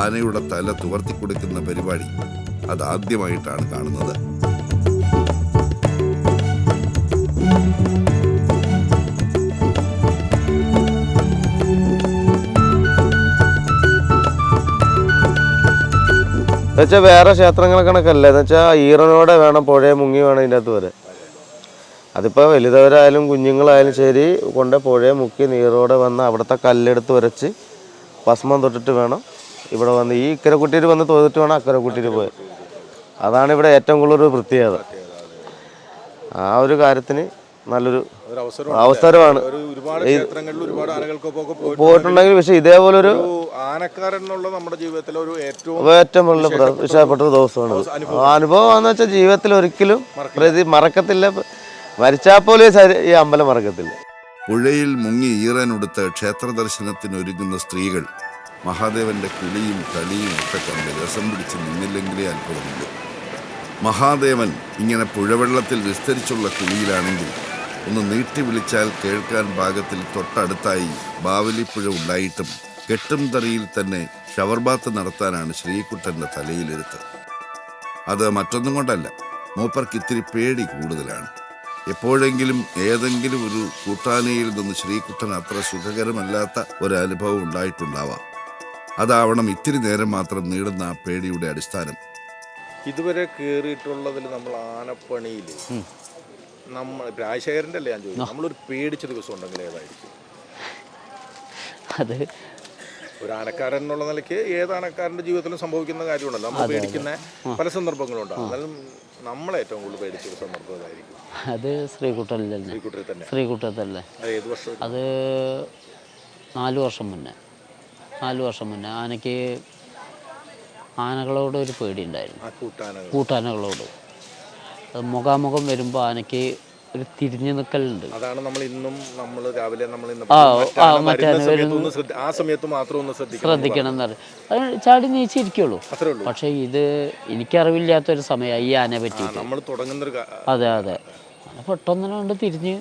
ആനയുടെ തല തുവർത്തി കൊടുക്കുന്ന പരിപാടി അതാദ്യമായിട്ടാണ് കാണുന്നത്. എന്നുവെച്ചാൽ വേറെ ക്ഷേത്രങ്ങളെ കണക്കല്ല? എന്ന് വെച്ചാൽ ഈറനോടെ വേണം പുഴയെ മുങ്ങി വേണം ഇതിന്റെ അകത്ത് വരെ. അതിപ്പോൾ വലുതവരായാലും കുഞ്ഞുങ്ങളായാലും ശരി കൊണ്ട് പുഴയെ മുക്കി നീറോടെ വന്ന് അവിടുത്തെ കല്ലെടുത്ത് ഉരച്ച് ഭസ്മം തൊട്ടിട്ട് വേണം ഇവിടെ വന്ന്. ഈ ഇക്കര കുട്ടിയിൽ വന്ന് തൊഴുതിട്ട് വേണം അക്കര കുട്ടിയിൽ പോയി. അതാണ് ഇവിടെ ഏറ്റവും കൂടുതൽ പ്രത്യേകത. ആ ഒരു കാര്യത്തിന് നല്ലൊരു അവസരമാണ്. ഒരു ഒരുപാട് ക്ഷേത്രങ്ങളിൽ ഒരുപാട് ആനകൾക്കൊക്കെ പോയിട്ട് പോയിട്ടുണ്ടെങ്കിൽ പക്ഷെ ഇതേപോലൊരു ഒരു ആനക്കാരൻ എന്നുള്ള നമ്മുടെ ജീവിതത്തിലെ ഒരു ഏറ്റവും ഏറ്റവും വലിയ വിശേഷപ്പെട്ട ഒരു ദിവസമാണ്. ആ അനുഭവം എന്ന് വെച്ചാൽ ജീവിതത്തിൽ ഒരിക്കലും പ്രതി മറക്കത്തില്ല. മരിച്ചാൽ പോലെ ഈ അമ്പലം മറക്കത്തില്ല. പുഴയിൽ മുങ്ങി ഈറനുടുത്ത് ക്ഷേത്ര ദർശനത്തിന് ഒരുങ്ങുന്ന സ്ത്രീകൾ മഹാദേവന്റെ കിളിയും കളിയും ഒക്കെ കണ്ട് രസം പിടിച്ച് നിന്നില്ലെങ്കിലേ അത്ഭുതമുള്ളൂ. മഹാദേവൻ ഇങ്ങനെ പുഴവെള്ളത്തിൽ വിസ്തരിച്ചുള്ള കുളിയിലാണെങ്കിൽ ഒന്ന് നീട്ടി വിളിച്ചാൽ കേൾക്കാൻ പാകത്തിൽ തൊട്ടടുത്തായി ബാവലിപ്പുഴ ഉണ്ടായിട്ടും കെട്ടും തറിയിൽ തന്നെ ഷവർബാത്ത് നടത്താനാണ് ശ്രീകുട്ടന്റെ തലയിലെടുത്ത്. അത് മറ്റൊന്നും കൊണ്ടല്ല മൂപ്പർക്ക് ഇത്തിരി പേടി കൂടുതലാണ്. എപ്പോഴെങ്കിലും ഏതെങ്കിലും ഒരു കൂട്ടാനയിൽ നിന്ന് ശ്രീകുട്ടൻ അത്ര സുഖകരമല്ലാത്ത ഒരു അനുഭവം ഉണ്ടായിട്ടുണ്ടാവാം. അതാവണം ഇത്തിരി നേരം മാത്രം നീളുന്ന ആ പേടിയുടെ അടിസ്ഥാനം. ഇതുവരെ കയറിയിട്ടുള്ളതിൽ നമ്മൾ ആനപ്പണിയിൽ നമ്മൾ രാജശേഖരന്റെ അല്ലേ ഞാൻ ചോദിച്ചു നമ്മളൊരു പേടിച്ച ദിവസം ഉണ്ടെങ്കിൽ ഏതായിരിക്കും? അത് ഒരു ആനക്കാരൻ എന്നുള്ള നിലയ്ക്ക് ഏത് ആനക്കാരന്റെ ജീവിതത്തിലും സംഭവിക്കുന്ന കാര്യമുണ്ടല്ലോ. നമ്മൾ പേടിക്കുന്ന പല സന്ദർഭങ്ങളുണ്ടാകും എന്നാലും നമ്മളെ ഏറ്റവും കൂടുതൽ പേടിച്ച ഒരു സന്ദർഭം ഏതായിരിക്കും അത് ശ്രീകുട്ടനിൽ തന്നെ. തന്നെ. ശ്രീകുട്ടത്തല്ലേ ഏത് വർഷം? അത് നാല് വർഷം മുന്നേ. നാല് വർഷം മുന്നേ ആനയ്ക്ക് ആനകളോട് ഒരു പേടിയുണ്ടായിരുന്നു. ആ കൂട്ടാനകൾ കൂട്ടാനകളോട്. മുഖാമുഖം വരുമ്പോൾ ആനയ്ക്ക് ഒരു തിരിഞ്ഞു നിൽക്കലുണ്ട് അതാണ് നമ്മൾ ഇന്നും നമ്മൾ രാവിലെ നമ്മൾ ആ, സമയത്ത് മാത്രം ഒന്ന് ശ്രദ്ധിക്കണം ശ്രദ്ധിക്കണം എന്ന് അത് ചാടി നീച്ചിരിക്കുള്ളൂ. പക്ഷെ ഇത് എനിക്കറിവില്ലാത്തൊരു സമയമായി ഈ ആനയെ പറ്റി നമ്മൾ തുടങ്ങുന്ന അതെ അതെ. പെട്ടെന്ന് കൊണ്ട് തിരിഞ്ഞ്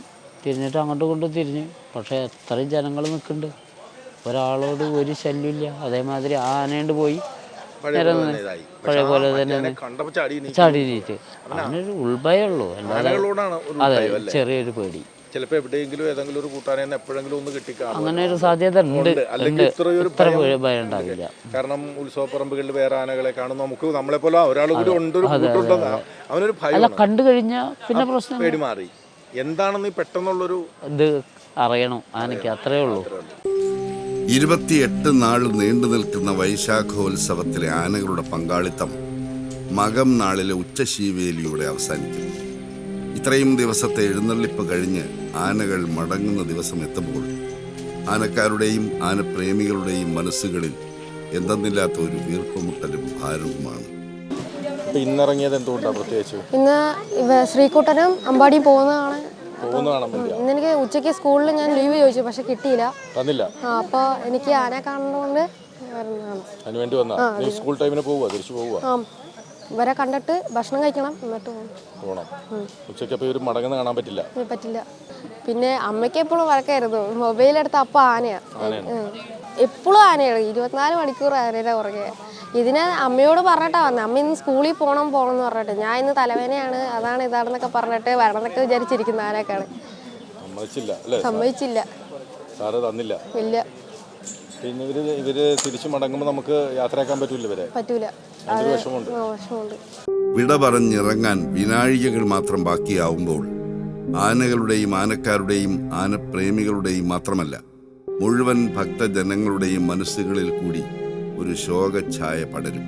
തിരിഞ്ഞിട്ട് അങ്ങോട്ട് കൊണ്ട് തിരിഞ്ഞ്. പക്ഷെ എത്രയും ജനങ്ങൾ നിൽക്കുന്നുണ്ട്. ഒരാളോട് ഒരു ശല്യമില്ല അതേമാതിരി ആ ആനയുണ്ട് പോയി. പഴയ പോലെ തന്നെ ഇതായി. പഴയ പോലെ തന്നെ കണ്ടപ്പോൾ ചാടി നീറ്റ് ഉൾഭയമുള്ളൂ. അല്ലാതെ അതെ? ചെറിയൊരു പേടി. ചിലപ്പോൾ എവിടെയെങ്കിലും ഏതെങ്കിലും ഒരു കൂട്ടാനെ എപ്പോഴെങ്കിലും ഒന്ന് കിട്ടിക്കാണും അങ്ങനെ ഒരു സാധ്യത ഉണ്ട്. അല്ലെങ്കിൽ ഉണ്ട്. ഇത്രയൊരു ഭയം ഭയം ഉണ്ടാവില്ല കാരണം ഉത്സവപ്പറമ്പുകളിൽ വേറെ ആനകളെ കാണും നമുക്ക് നമ്മളെ പോലെ ഒരാൾ കൂടി ഉണ്ട് ഒരു കൂട്ടുണ്ടെന്ന് അവനൊരു അല്ല കണ്ടു കഴിഞ്ഞാൽ പിന്നെ പ്രശ്നം പേടി മാറി എന്താണെന്ന് പെട്ടെന്നുള്ളൊരു ഇത് അറിയണം. ആനയ്ക്ക് അത്രേ ഉള്ളൂ. ഇരുപത്തിയെട്ട് നാൾ നീണ്ടു നിൽക്കുന്ന വൈശാഖോത്സവത്തിലെ ആനകളുടെ പങ്കാളിത്തം മകം നാളിലെ ഉച്ചശീവേലിയോടെ അവസാനിക്കും ഇത്രയും ദിവസത്തെ എഴുന്നള്ളിപ്പ് കഴിഞ്ഞ് ആനകൾ മടങ്ങുന്ന ദിവസം എത്തുമ്പോൾ ആനക്കാരുടെയും ആനപ്രേമികളുടെയും മനസ്സുകളിൽ എന്തെന്നില്ലാത്ത ഒരു വീർപ്പുമുട്ടലും ഭാരവുമാണ്. ഇന്നിറങ്ങിയത് എന്തുകൊണ്ടാണ് പ്രത്യേകിച്ച്? ഇന്ന് ശ്രീകുട്ടനും അമ്പാടിയും പോകുന്നതാണ് എനിക്ക് ഉച്ചയ്ക്ക് സ്കൂളിൽ ഞാൻ ലീവ് ചോദിച്ചു പക്ഷെ കിട്ടിയില്ല. തന്നില്ല? അപ്പോൾ എനിക്ക് ആനെ കാണുന്നതുകൊണ്ട് വരെ അതിന് വേണ്ടി വന്നാ? നീ സ്കൂൾ ടൈമിന് പോവുക തിരിച്ചു പോവുക ഇവരെ കണ്ടിട്ട് ഭക്ഷണം കഴിക്കണം എന്നിട്ട് പോകും പോകണം ഉച്ചയ്ക്ക് അപ്പോൾ ഇവർ മടങ്ങുന്ന കാണാൻ പറ്റില്ല? പറ്റില്ല. പിന്നെ അമ്മയ്ക്ക് എപ്പോഴും വഴക്കായിരുന്നു മൊബൈലെടുത്ത് അപ്പം ആനയാ. എപ്പോഴും ആനയാണ് ഇരുപത്തിനാല് മണിക്കൂർ ആനയുടെ പുറകെ. ഇതിന് അമ്മയോട് പറഞ്ഞിട്ടാ വന്നത് അമ്മ ഇന്ന് സ്കൂളിൽ പോകണം പോകണം എന്ന് പറഞ്ഞിട്ട്. ഞാൻ ഇന്ന് തലവേനയാണ് അതാണ് ഇതാണെന്നൊക്കെ പറഞ്ഞിട്ട് വരണമെന്നൊക്കെ വിചാരിച്ചിരിക്കുന്ന ആരൊക്കെയാണ്? സമ്മതിച്ചില്ല സാറ് തന്നില്ല. ഇല്ല. പിന്നെ ഇവർ ഇവർ തിരിച്ചു മടങ്ങുമ്പോൾ നമുക്ക് യാത്രയാക്കാൻ പറ്റൂല ഇവരെ? പറ്റൂല. വിട പറഞ്ഞിറങ്ങാൻ വിനാഴികകൾ മാത്രം ബാക്കിയാവുമ്പോൾ ആനകളുടെയും ആനക്കാരുടെയും ആനപ്രേമികളുടെയും മാത്രമല്ല മുഴുവൻ ഭക്തജനങ്ങളുടെയും മനസ്സുകളിൽ കൂടി ഒരു ശോകഛായ പടരും.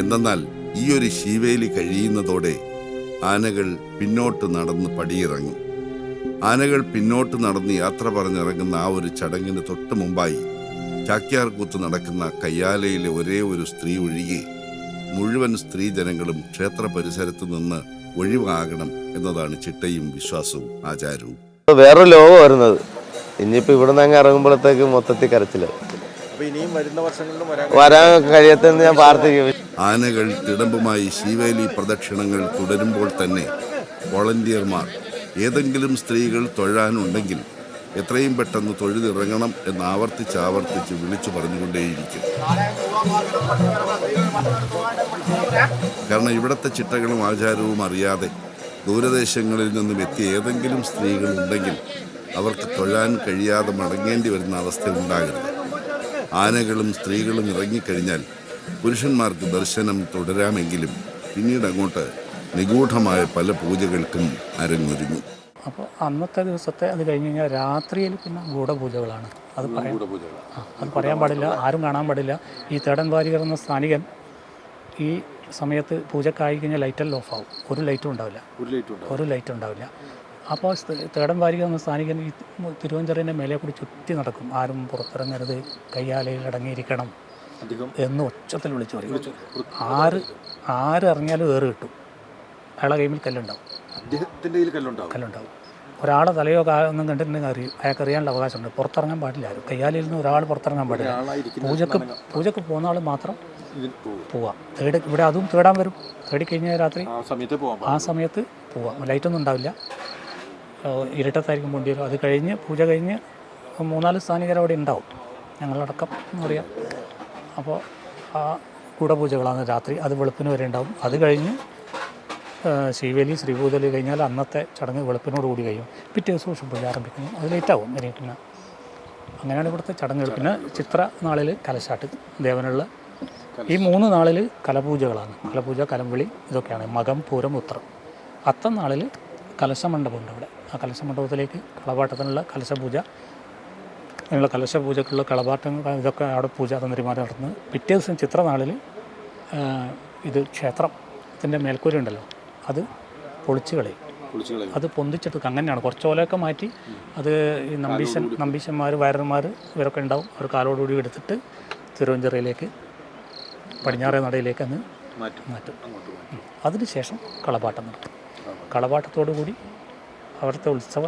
എന്തെന്നാൽ ഈ ഒരു ശീവേലി കഴിയുന്നതോടെ ആനകൾ പിന്നോട്ട് നടന്ന് പടിയിറങ്ങും. ആനകൾ പിന്നോട്ട് നടന്ന് യാത്ര പറഞ്ഞിറങ്ങുന്ന ആ ഒരു ചടങ്ങിന് തൊട്ട് മുമ്പായി ചാക്യാർകൂത്ത് നടക്കുന്ന കയ്യാലയിലെ ഒരേ ഒരു സ്ത്രീ ഒഴികെ മുഴുവൻ സ്ത്രീജനങ്ങളും ക്ഷേത്ര പരിസരത്ത് നിന്ന് ഒഴിവാകണം എന്നതാണ് ചിട്ടയും വിശ്വാസവും ആചാരവും. വേറൊരു ലോകം വരുന്നത്. ഇനിയിപ്പോൾ ഇവിടെ നിന്ന് അങ്ങ് ഇറങ്ങുമ്പോഴത്തേക്ക് മൊത്തത്തിൽ കരച്ചില്ല അപ്പൊ ഇനിയും വരുന്ന വർഷങ്ങളിലും വരാൻ വരാൻ കഴിയത്തെന്ന് ഞാൻ പ്രാർത്ഥിക്കും ആനകൾ തിടമ്പുമായി ശിവേലി പ്രദക്ഷിണങ്ങൾ തുടരുമ്പോൾ തന്നെ വോളണ്ടിയർമാർ ഏതെങ്കിലും സ്ത്രീകൾ തൊഴാനുണ്ടെങ്കിൽ എത്രയും പെട്ടെന്ന് തൊഴുതിറങ്ങണം എന്ന് ആവർത്തിച്ച് ആവർത്തിച്ച് വിളിച്ചു പറഞ്ഞുകൊണ്ടേയിരിക്കും. കാരണം ഇവിടുത്തെ ചിട്ടകളും ആചാരവും അറിയാതെ ദൂരദേശങ്ങളിൽ നിന്നും എത്തിയ ഏതെങ്കിലും സ്ത്രീകൾ ഉണ്ടെങ്കിൽ അവർക്ക് തൊഴാൻ കഴിയാതെ മടങ്ങേണ്ടി വരുന്ന അവസ്ഥ ഉണ്ടാകരുത്. ആനകളും സ്ത്രീകളും ഇറങ്ങിക്കഴിഞ്ഞാൽ പുരുഷന്മാർക്ക് ദർശനം തുടരാമെങ്കിലും പിന്നീട് അങ്ങോട്ട് നിഗൂഢമായ പല പൂജകൾക്കും അരങ്ങൊരുങ്ങി. അപ്പോൾ അന്നത്തെ ദിവസത്തെ അത് കഴിഞ്ഞ് കഴിഞ്ഞാൽ രാത്രിയിൽ പിന്നെ ഗൂഢപൂജകളാണ്. അത് പറയാൻ അത് പറയാൻ പാടില്ല ആരും കാണാൻ പാടില്ല. ഈ തേടൻ വാരികർ എന്ന സ്ഥാനികൻ ഈ സമയത്ത് പൂജക്കായി കഴിഞ്ഞാൽ ലൈറ്റെല്ലാം ഓഫ് ആവും. ഒരു ലൈറ്റും ഉണ്ടാവില്ല. ഒരു ലേറ്റ് ഉണ്ട് ഒരു ലൈറ്റും ഉണ്ടാവില്ല. അപ്പോൾ തേടം വാരിക എന്ന സ്ഥാനികൻ ഈ തിരുവഞ്ചറിന്റെ മേലെ കൂടി ചുറ്റി നടക്കും. ആരും പുറത്തിറങ്ങരുത്. കയ്യാലയിൽ അടങ്ങിയിരിക്കണം എന്ന് ഒച്ചത്തിൽ വിളിച്ചു പറയും. ആര് ആര് ഇറങ്ങിയാലും ഏറ് കിട്ടും. അയാളെ കയ്യിൽ കല്ലുണ്ടാവും. കല്ലുണ്ടാവും. ഒരാളെ തലയോ ഒന്നും കണ്ടിട്ടുണ്ടെങ്കിൽ അറിയും അയാൾക്ക് അറിയാനുള്ള അവകാശമുണ്ട്. പുറത്തിറങ്ങാൻ പാടില്ല ആരും. കയ്യാലിൽ നിന്ന് ഒരാൾ പുറത്തിറങ്ങാൻ പാടില്ല. പൂജക്ക് പൂജക്ക് പോകുന്ന ആൾ മാത്രം പോവാം. തേടി ഇവിടെ അതും തേടാൻ വരും. തേടി കഴിഞ്ഞാൽ രാത്രി ആ സമയത്ത് പോകാൻ ആ സമയത്ത് പോവാം. ലൈറ്റൊന്നും ഉണ്ടാവില്ല. ഇരുട്ടത്തായിരിക്കും പോണ്ടി വരും അത് കഴിഞ്ഞ് പൂജ കഴിഞ്ഞ് മൂന്നാൽ സ്ഥാനികർ അവിടെ ഉണ്ടാവും. ഞങ്ങളടക്കം എന്ന് പറയാം. അപ്പോൾ ആ കൂടപൂജകളാണ് രാത്രി. അത് വെളുപ്പിന് വരെ ഉണ്ടാവും. അത് കഴിഞ്ഞ് ശ്രീവേലി ശ്രീഭൂതലി കഴിഞ്ഞാൽ അന്നത്തെ ചടങ്ങ് വെളുപ്പിനോട് കൂടി കഴിയും. പിറ്റേ ദിവസം ഉഷപൂജ ആരംഭിക്കുന്നു. അത് ലേറ്റാവും പിന്നെ. അങ്ങനെയാണ് ഇവിടുത്തെ ചടങ്ങുകൾ. പിന്നെ ചിത്ര നാളിൽ കലശാട്ട് ദേവനുള്ള. ഈ മൂന്ന് നാളിൽ കലപൂജകളാണ്. കലപൂജ കലംവിളി ഇതൊക്കെയാണ്. മകം പൂരം ഉത്രം. അത്തം നാളിൽ കലശമണ്ഡപമുണ്ട് അവിടെ. ആ കലശമണ്ഡപത്തിലേക്ക് കളപാട്ടത്തിനുള്ള കലശപൂജ അതിനുള്ള കലശപൂജക്കുള്ള കളപാട്ടങ്ങൾ ഇതൊക്കെ അവിടെ പൂജ തന്ത്രിമാർ നടത്തുന്നത്. പിറ്റേ ദിവസം ചിത്രനാളിൽ ഇത് ക്ഷേത്രത്തിന്റെ മേൽക്കൂര ഉണ്ടല്ലോ അത് പൊളിച്ചു കളയും. കളയും. അത് പൊന്തിച്ചെടുക്കുക അങ്ങനെയാണ് കുറച്ച് ഓലയൊക്കെ മാറ്റി അത് ഈ നമ്പീശൻ നമ്പീശന്മാർ വയറന്മാർ ഇവരൊക്കെ ഉണ്ടാവും. അവർ കാലോടുകൂടി എടുത്തിട്ട് തിരുവഞ്ചിറയിലേക്ക് പടിഞ്ഞാറേ നടയിലേക്ക് അങ്ങ് മാറ്റും. മാറ്റും. അതിനുശേഷം കളപാട്ടം നടത്തും. കളപാട്ടത്തോടു കൂടി അവിടുത്തെ ഉത്സവ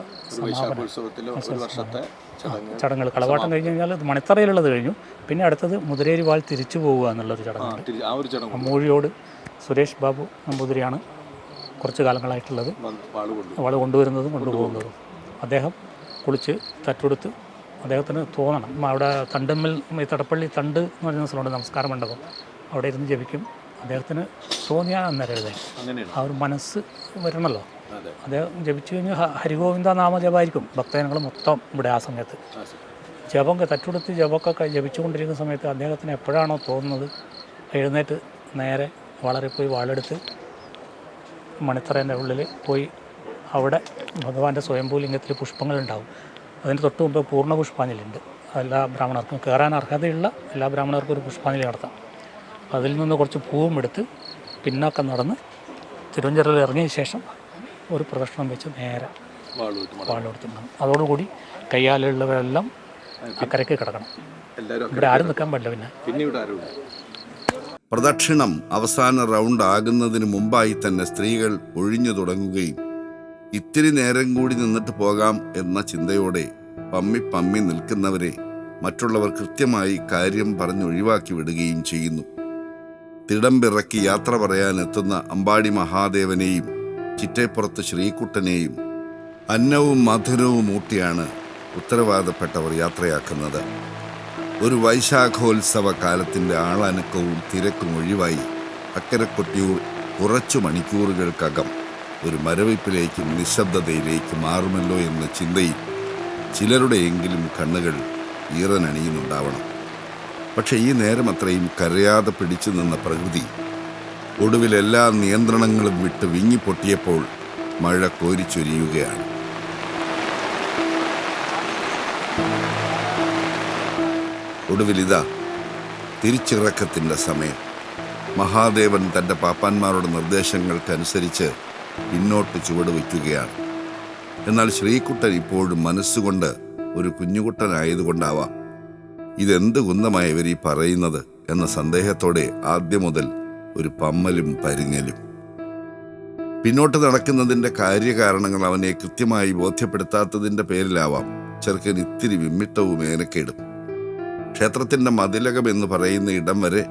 വർഷത്തെ ചടങ്ങ് ചടങ്ങുകൾ. കളവാട്ടം കഴിഞ്ഞ് കഴിഞ്ഞാൽ മണിത്തറയിലുള്ളത് കഴിഞ്ഞു. പിന്നെ അടുത്തത് മുതിരേരി വാൾ തിരിച്ചു പോവുക എന്നുള്ളൊരു ചടങ്ങ് മൂഴിയോട് സുരേഷ് ബാബു നമ്പൂതിരിയാണ് കുറച്ച് കാലങ്ങളായിട്ടുള്ളത്. വാൾ വാൾ കൊണ്ടുവരുന്നതും. കൊണ്ടുപോകുന്നതും. അദ്ദേഹം കുളിച്ച് തറ്റുകൊടുത്ത് അദ്ദേഹത്തിന് തോന്നണം. അവിടെ തണ്ടമ്മൽ ഈ തടപ്പള്ളി തണ്ട് എന്ന് പറയുന്ന സ്ഥലമുണ്ട്. നമസ്കാര മണ്ഡപം അവിടെ ഇരുന്ന് ജപിക്കും. അദ്ദേഹത്തിന് തോന്നിയാൽ അന്നേരം എഴുതാൻ ആ ഒരു മനസ്സ് വരണമല്ലോ അദ്ദേഹം ജപിച്ചു കഴിഞ്ഞാൽ ഹരിഗോവിന്ദ നാമജപമായിരിക്കും ഭക്തജനങ്ങൾ മൊത്തം ഇവിടെ ആ സമയത്ത്. ജപം തറ്റുടുത്ത് ജപമൊക്കെ ജപിച്ചുകൊണ്ടിരിക്കുന്ന സമയത്ത് അദ്ദേഹത്തിന് എപ്പോഴാണോ തോന്നുന്നത് എഴുന്നേറ്റ് നേരെ വളരെ പോയി വാളെടുത്ത് മണിത്തറേന്റെ ഉള്ളിൽ പോയി അവിടെ ഭഗവാന്റെ സ്വയംഭൂലിംഗത്തിൽ പുഷ്പങ്ങളുണ്ടാവും. അതിന് തൊട്ട് മുമ്പ് പൂർണ പുഷ്പാഞ്ജലിയുണ്ട്. എല്ലാ ബ്രാഹ്മണർക്കും കയറാൻ അർഹതയുള്ള എല്ലാ ബ്രാഹ്മണർക്കും ഒരു പുഷ്പാഞ്ജലി നടത്താം. അതിൽ നിന്ന് കുറച്ച് പൂവും എടുത്ത് പിന്നാക്കം നടന്ന് തിരുവഞ്ചൂരിൽ ഇറങ്ങിയ ശേഷം ഒരു പ്രദക്ഷിണം വെച്ച് നേരെ വാളെടുത്തിട്ടുണ്ടാകും അതോടുകൂടി കയ്യാലുള്ളവരെല്ലാം അക്കരയ്ക്ക് കിടക്കണം. ഇവിടെ ആരും നിൽക്കാൻ പാടില്ല പിന്നെ. പ്രദക്ഷിണം അവസാന റൗണ്ട് ആകുന്നതിന് മുമ്പായി തന്നെ സ്ത്രീകൾ ഒഴിഞ്ഞു തുടങ്ങുകയും ഇത്തിരി നേരം കൂടി നിന്നിട്ട് പോകാം എന്ന ചിന്തയോടെ പമ്മി പമ്മി നിൽക്കുന്നവരെ മറ്റുള്ളവർ കൃത്യമായി കാര്യം പറഞ്ഞൊഴിവാക്കി വിടുകയും ചെയ്യുന്നു. തിടമ്പിറക്കി യാത്ര പറയാനെത്തുന്ന അമ്പാടി മഹാദേവനെയും ചിറ്റേപ്പുറത്ത് ശ്രീകുട്ടനെയും അന്നവും മധുരവും ഊട്ടിയാണ് ഉത്തരവാദപ്പെട്ടവർ യാത്രയാക്കുന്നത്. ഒരു വൈശാഖോത്സവ കാലത്തിന്റെ ആളനക്കവും തിരക്കും ഒഴിവായി അക്കരക്കൊട്ടിയൂർ കുറച്ചു മണിക്കൂറുകൾക്കകം ഒരു മരവിപ്പിലേക്കും നിശബ്ദതയിലേക്ക് മാറുമല്ലോ എന്ന ചിന്തയിൽ ചിലരുടെയെങ്കിലും കണ്ണുകൾ ഈറനണിയുന്നുണ്ടാവണം. പക്ഷെ ഈ നേരം അത്രയും കരയാതെ പിടിച്ചു നിന്ന പ്രകൃതി ഒടുവിൽ എല്ലാ നിയന്ത്രണങ്ങളും വിട്ട് വിങ്ങിപ്പൊട്ടിയപ്പോൾ മഴ കോരിച്ചൊരിയുകയാണ് ഒടുവിലിതാ തിരിച്ചിറക്കത്തിന്റെ സമയം. മഹാദേവൻ തന്റെ പാപ്പാന്മാരുടെ നിർദ്ദേശങ്ങൾക്കനുസരിച്ച് പിന്നോട്ട് ചുവട് വയ്ക്കുകയാണ്. എന്നാൽ ശ്രീകുട്ടൻ ഇപ്പോഴും മനസ്സുകൊണ്ട് ഒരു കുഞ്ഞുകുട്ടനായതുകൊണ്ടാവാം ഇതെന്ത് കുന്നമായ ഇവർ ഈ പറയുന്നത് എന്ന സന്ദേഹത്തോടെ ആദ്യം മുതൽ ഒരു പമ്മലും പരിങ്ങലും. പിന്നോട്ട് നടക്കുന്നതിന്റെ കാര്യകാരണങ്ങൾ അവനെ കൃത്യമായി ബോധ്യപ്പെടുത്താത്തതിന്റെ പേരിലാവാം ചെറുക്കൻ ഇത്തിരി വിമ്മിട്ടവും ഏനക്കേടും ക്ഷേത്രത്തിന്റെ മതിലകം എന്ന് പറയുന്ന ഇടം വരെ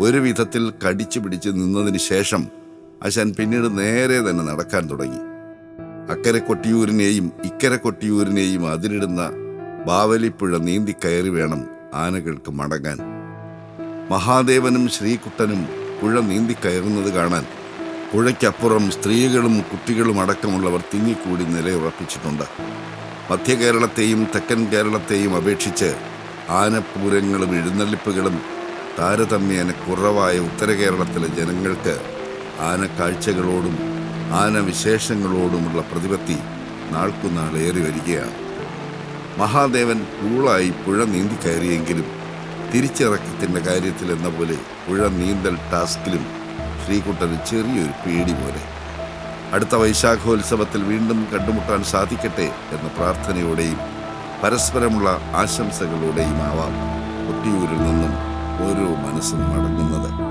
ഒരു വിധത്തിൽ കടിച്ചു പിടിച്ച് നിന്നതിന് ശേഷം അശൻ പിന്നീട് നേരെ തന്നെ നടക്കാൻ തുടങ്ങി. അക്കരെ കൊട്ടിയൂരിനെയും ഇക്കരെ കൊട്ടിയൂരിനെയും അതിരിടുന്ന ബാവലിപ്പുഴ നീന്തി കയറി വേണം ആനകൾക്ക് മടങ്ങാൻ. മഹാദേവനും ശ്രീകുട്ടനും പുഴ നീന്തി കയറുന്നത് കാണാൻ പുഴയ്ക്കപ്പുറം സ്ത്രീകളും കുട്ടികളും അടക്കമുള്ളവർ തിങ്ങിക്കൂടി നിലയുറപ്പിച്ചിട്ടുണ്ട്. മധ്യകേരളത്തെയും തെക്കൻ കേരളത്തെയും അപേക്ഷിച്ച് ആനപ്പൂരങ്ങളും എഴുന്നള്ളിപ്പുകളും താരതമ്യേന കുറവായ ഉത്തര കേരളത്തിലെ ജനങ്ങൾക്ക് ആനക്കാഴ്ചകളോടും ആനവിശേഷങ്ങളോടുമുള്ള പ്രതിപത്തി നാൾക്കുനാൾ ഏറി വരികയാണ് മഹാദേവൻ കൂളായി പുഴ നീന്തി കയറിയെങ്കിലും തിരിച്ചിറക്കത്തിന്റെ കാര്യത്തിൽ എന്ന പോലെ പുഴ നീന്തൽ ടാസ്കിലും ശ്രീകുട്ടന് ചെറിയൊരു പേടി പോലെ. അടുത്ത വൈശാഖോത്സവത്തിൽ വീണ്ടും കണ്ടുമുട്ടാൻ സാധിക്കട്ടെ എന്ന പ്രാർത്ഥനയോടെയും പരസ്പരമുള്ള ആശംസകളോടെയും ആവാം കൊട്ടിയൂരിൽ നിന്നും ഓരോ മനസ്സും മടങ്ങുന്നത്.